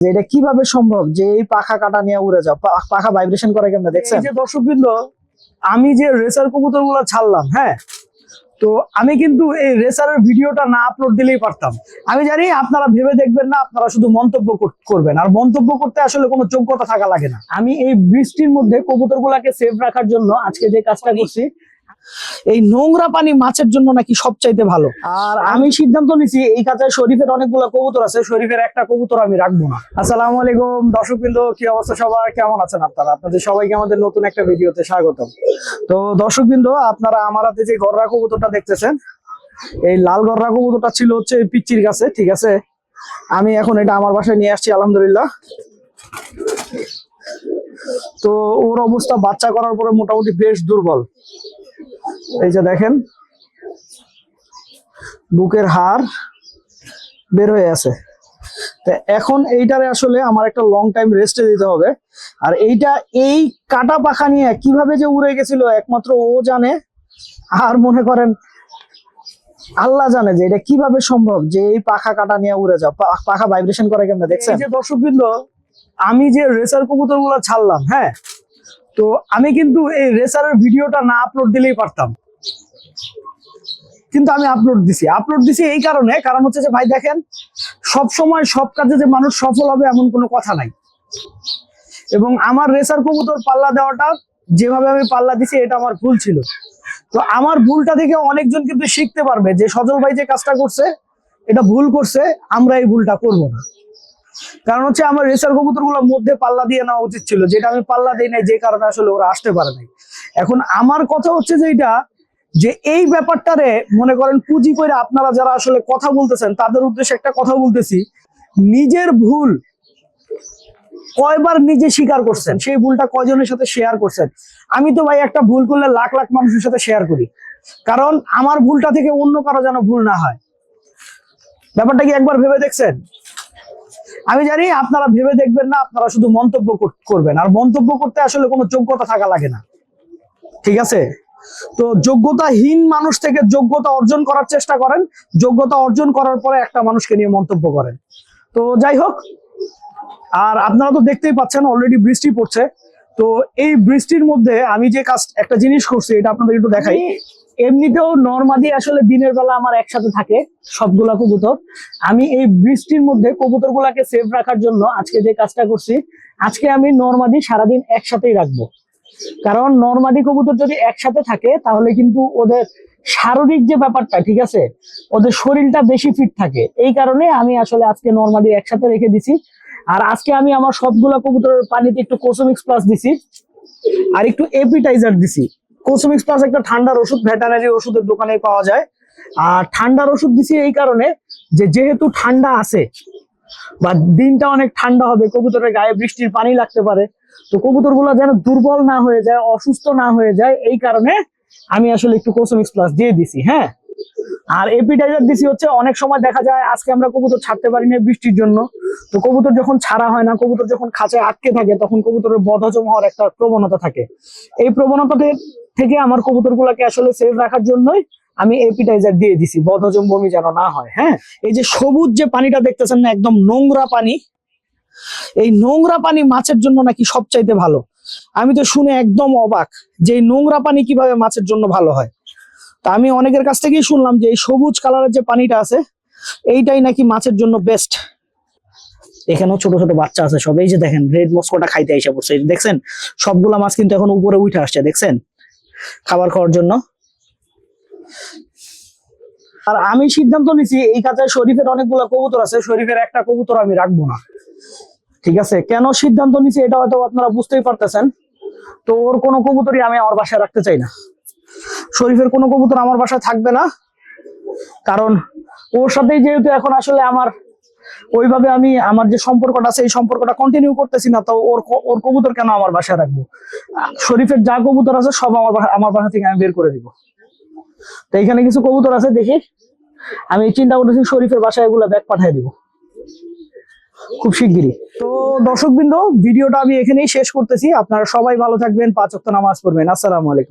যে এটা কীভাবে সম্ভব যে এই পাখা কাটা নিয়ে উড়ে যাও? পাখা ভাইব্রেশন করে কেমন? দেখছেন? এই যে দর্শকবৃন্দ, আমি যে রেসার কবুতরগুলো ছাড়লাম হ্যাঁ? তো আমি কিন্তু এই রেসারের ভিডিওটা না আপলোড দিলেই পারতাম। আমি জানি আপনারা ভেবে দেখবেন না, আপনারা শুধু মন্তব্য করবেন। আর মন্তব্য করতে আসলে কোনো যোগ্যতা থাকা লাগে না। আমি এই বৃষ্টির মধ্যে কবুতর গুলাকে সেভ রাখার জন্য আজকে যে কাজটা করছি এই নোংরা পানি মাছের জন্য নাকি সবচাইতে ভালো। আর আমি সিদ্ধান্ত নিছি এই কাজে শরীফের অনেকগুলো কবুতর আছে শরীফের একটা কবুতর আমি রাখব না। আসসালামু আলাইকুম দর্শকবৃন্দ কি অবস্থা সবার? কেমন আছেন আপনারা? আপনাদের সবাইকে আমাদের নতুন একটা ভিডিওতে স্বাগত তো দর্শকবৃন্দ আপনারা আমার হাতে যে গররা কবুতরটা দেখতেছেন এই লাল গররা কবুতরটা ছিল হচ্ছে এই পিচ্চির কাছে ঠিক আছে? আমি এখন এটা আমার বাসায় নিয়ে আসছি আলহামদুলিল্লাহ। তো ওর অবস্থা বাচ্চা করার পরে মোটামুটি বেশ দুর্বল। এই যে দেখেন, বুকের হার বের হয়ে আছে। তো এখন এইটারে আসলে আমার একটা লং টাইম রেস্টে দিতে হবে। আর এইটা এই কাটা পাখা নিয়ে কীভাবে যে উড়ে গেছিল, একমাত্র ও জানে। আর মনে করেন, আল্লাহ জানে যে এটা কীভাবে সম্ভব যে এই পাখা কাটা নিয়ে উড়ে যাও। পাখা ভাইব্রেশন করে কেমন, দেখছেন? যে দর্শকবৃন্দ, আমি যে রেসার কবুতরগুলো ছাড়লাম হ্যাঁ? তো আমি কিন্তু এই রেসারের ভিডিওটা না আপলোড দিলেই পারতাম। কিন্তু আমি আপলোড দিছি। আপলোড দিছি এই কারণে, কারণ হচ্ছে যে ভাই দেখেন সব সময় সব কাজে যে মানুষ সফল হবে এমন কোনো কথা নাই। এবং আমার রেসার কবুতর পাল্লা দেওয়াটা, যেভাবে আমি পাল্লা দিছি, এটা আমার ভুল ছিল। তো আমার ভুলটা থেকে অনেকজন কিন্তু শিখতে পারবে যে সজল ভাই যে কাজটা করছে, এটা ভুল করছে, আমরা এই ভুলটা করব না। কারণ হচ্ছে আমার রেসার কবুতর মধ্যে পাল্লা দিয়ে নেওয়া উচিত ছিল। যেটা আমি পাল্লা দিই নাই, যে কারণে আসলে ওরা আসতে পারে নাই। এখন আমার কথা হচ্ছে যে এটা যে এই ব্যাপারটারে মনে করেন পুঁজি করে আপনারা যারা আসলে কথা বলতেছেন, তাদের উদ্দেশ্যে একটা কথা বলতেছি। নিজের ভুল কয়বার নিজে স্বীকার করছেন, সেই ভুলটা কয়জনের সাথে শেয়ার করছেন? আমি তো ভাই একটা ভুল করলে লাখ লাখ মানুষের সাথে শেয়ার করি। কারণ আমার ভুলটা থেকে অন্য কারও যেন ভুল না হয়। ব্যাপারটা কি একবার ভেবে দেখছেন? আমি জানি আপনারা ভেবে দেখবেন না, আপনারা শুধু মন্তব্য করবেন। আর মন্তব্য করতে আসলে কোনো যোগ্যতা থাকা লাগে না। ঠিক আছে? তো যোগ্যতাহীন মানুষ থেকে যোগ্যতা অর্জন করার চেষ্টা করেন। যোগ্যতা অর্জন করার পরে একটা মানুষকে নিয়ে মন্তব্য করেন। তো যাই হোক, আর আপনারা তো দেখতেই পাচ্ছেন অলরেডি বৃষ্টি পড়ছে। তো এই বৃষ্টির মধ্যে আমি যে কাজ একটা জিনিস করছি এটা আপনাদের একটু দেখাই। এমনিতেও নর্মাদি আসলে দিনের বেলা আমার একসাথে থাকে সবগুলা কবুতর। আমি এই বৃষ্টির মধ্যে কবুতর গুলাকে সেভ রাখার জন্য আজকে যে কাজটা করছি আজকে আমি নর্মাদি সারাদিন একসাথেই রাখব। কারণ নর্মাদি কবুতর যদি একসাথে থাকে তাহলে কিন্তু ওদের শারীরিক যে ব্যাপারটা ঠিক আছে? ওদের শরীরটা বেশি ফিট থাকে। এই কারণে আমি আসলে আজকে নর্মাদি একসাথে রেখে দিছি। আর আজকে আমি আমার সবগুলা কবুতরের পানিতে একটু কোসোমিক্স প্লাস দিছি, আর একটু এপিটাইজার দিছি। কোসোমিক্স প্লাস একটা ঠান্ডার ওষুধ ভেটানারি ওষুধের দোকানে পাওয়া যায়। আর ঠান্ডার ওষুধ দিছি এই কারণে যে যেহেতু ঠান্ডা আছে, বা দিনটা অনেক ঠান্ডা হবে, কবুতরের গায়ে বৃষ্টির পানি লাগতে পারে, তো কবুতরগুলো যেন দুর্বল না হয়ে যায়, অসুস্থ না হয়ে যায়, এই কারণে আমি আসলে একটু কোসোমিক্স প্লাস দিয়ে দিছি হ্যাঁ? আর এপিটাইজার দিছি হচ্ছে, অনেক সময় দেখা যায় আজকে আমরা কবুতর ছাড়তে পারি না বৃষ্টির জন্য। তো কবুতর যখন ছাড়া হয় না, কবুতর যখন খাঁচায় আটকে থাকে, তখন কবুতরের বদহজম হওয়ার একটা প্রবণতা থাকে। এই প্রবণতা থেকে আমার কবুতর গুলাকে আসলে সেভ রাখার জন্যই আমি এপিটাইজার দিয়ে দিছি, বদহজম বমি যেন না হয় হ্যাঁ? এই যে সবুজ যে পানিটা দেখতেছেন না, একদম নোংরা পানি, এই নোংরা পানি মাছের জন্য নাকি সবচাইতে ভালো। আমি তো শুনে একদম অবাক যে নোংরা পানি কীভাবে মাছের জন্য ভালো হয়। তা আমি অনেকের কাছ থেকেই শুনলাম যে এই সবুজ কালারের যে পানিটা আছে, এইটাই নাকি মাছের জন্য বেস্ট এখানেও ছোট ছোট বাচ্চা আছে সব, এই যে দেখেন রেড মস্কোটা খাইতে এসে পড়ছে। দেখছেন, সবগুলা মাছ কিন্তু এখন উপরে উঠে আসছে, দেখছেন? খাবার খাওয়ার জন্য। আর আমি সিদ্ধান্ত নিছি, এই কাজে শরীফের অনেকগুলো কবুতর আছে, শরীফের একটা কবুতর আমি রাখব না। ঠিক আছে? কেন সিদ্ধান্ত নিছি, এটা হয়তো আপনারা বুঝতেই পারতেছেন। তো ওর কোনো কবুতরই আমি আমার বাসায় রাখতে চাই না। শরীফের কোনো কবুতর আমার বাসায় থাকবে না। কারণ ওর সাথেই যেহেতু এখন আসলে আমার ওইভাবে আমি আমার যে সম্পর্কটা আছে, এই সম্পর্কটা কন্টিনিউ করতেছি না, তো ওর ওর কবুতর কেন আমার বাসায় রাখব? শরীফের যা কবুতর আছে, সব আমার আমার বাসা থেকে আমি বের করে দিব। তো এখানে কিছু কবুতর আছে, দেখি। আমি চিন্তা করতেছি শরীফের বাসায় এগুলো ব্যাগ পাঠিয়ে দিব। খুব শিগগিরই। তো দর্শকবৃন্দ, ভিডিওটা আমি এখানেই শেষ করতেছি। আপনারা সবাই ভালো থাকবেন, পাঁচ ওয়াক্ত নামাজ পড়বেন। আসসালামু আলাইকুম।